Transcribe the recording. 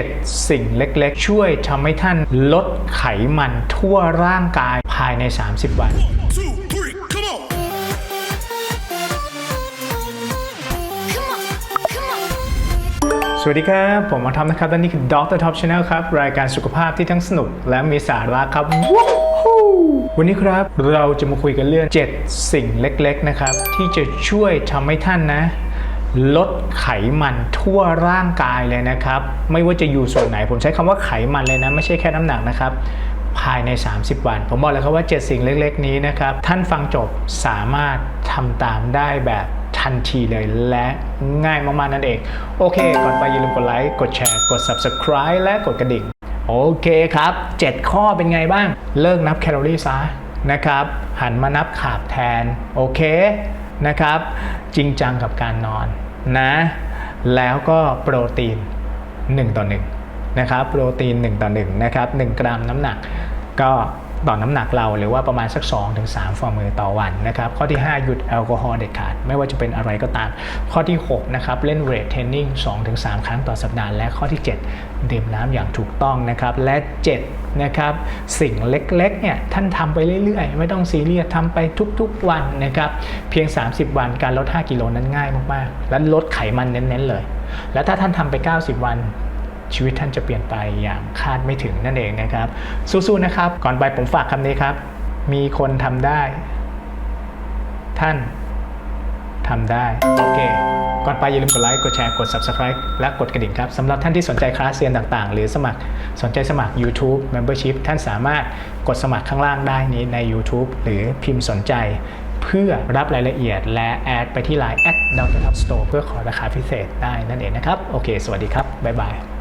7 สิ่งเล็กๆ ช่วยทำให้ท่านลดไขมันทั่วร่างกายภายใน 30 วัน on. สวัสดีครับ ผมมอทอมนะครับและนี่คือ Dr. Top Channel ครับ รายการสุขภาพที่ทั้งสนุกและมีสาระครับ วันนี้ครับเราจะมาคุยกันเรื่อง 7 สิ่งเล็กๆ นะครับ ที่จะช่วยทำให้ท่านนะ ลดไขมันทั่วร่างกายเลยนะครับ ไม่ว่าจะอยู่ส่วนไหนผมใช้คำว่าไขมันเลยนะ ไม่ใช่แค่น้ำหนักนะครับภายใน 30 วัน ผมบอกเลยครับว่า 7 สิ่งเล็ก ๆ นี้นะครับ ท่านฟังจบสามารถทำตามได้แบบทันทีเลยและง่ายมาก ๆ นั่นเอง โอเค ก่อนไปอย่าลืมกดไลค์ กดแชร์ กด Subscribe และกดกระดิ่ง โอเคครับ 7 ข้อเป็นไงบ้าง เลิกนับแคลอรี่ซะนะครับ หันมานับขาบแทน โอเคนะครับ จริงจังกับการนอน นะ แล้วก็โปรตีน 1 ต่อ1นะครับโปรตีน 1 ต่อ1นะครับ1กรัมน้ำหนักก็ ต่อน้ำหนักเราหรือว่าประมาณสัก 2-3ฝ่ามือต่อวันนะครับ ข้อที่ 5 หยุดแอลกอฮอล์เด็ดขาด ไม่ว่าจะเป็นอะไรก็ตาม ข้อที่ 6 นะครับ เล่นเวทเทรนนิ่ง2-3 ครั้งต่อสัปดาห์และข้อที่ 7 ดื่มน้ำอย่างถูกต้องนะครับ และ 7 นะครับ สิ่งเล็กๆเนี่ยท่านทำไปเรื่อยๆ ไม่ต้องซีเรียสทำไปทุกๆวันนะครับ เพียง 30 วันการลด 5 กิโลนั้นง่ายมากๆ และลดไขมันเน้นๆเลย และถ้าท่านทำไป 90 วัน ชีวิตท่านจะเปลี่ยนไปอย่างคาดไม่ถึงนั่นเองนะครับ สู้ๆนะครับ ก่อนไปผมฝากคำนี้ครับ มีคนทำได้ ท่านทำได้ โอเค ก่อนไปอย่าลืมกดไลค์ กดแชร์ กด Subscribe และกดกระดิ่งครับสำหรับท่านที่สนใจคลาสเรียนต่างๆ หรือสมัครสนใจสมัคร YouTube Membership ท่านสามารถกดสมัครข้างล่างได้นี้ใน YouTube หรือพิมพ์สนใจ เพื่อรับรายละเอียดและแอดไปที่ Line แอด Dr. Top Store เพื่อขอราคาพิเศษได้นั่นเองนะครับ โอเค สวัสดีครับ บ๊ายบาย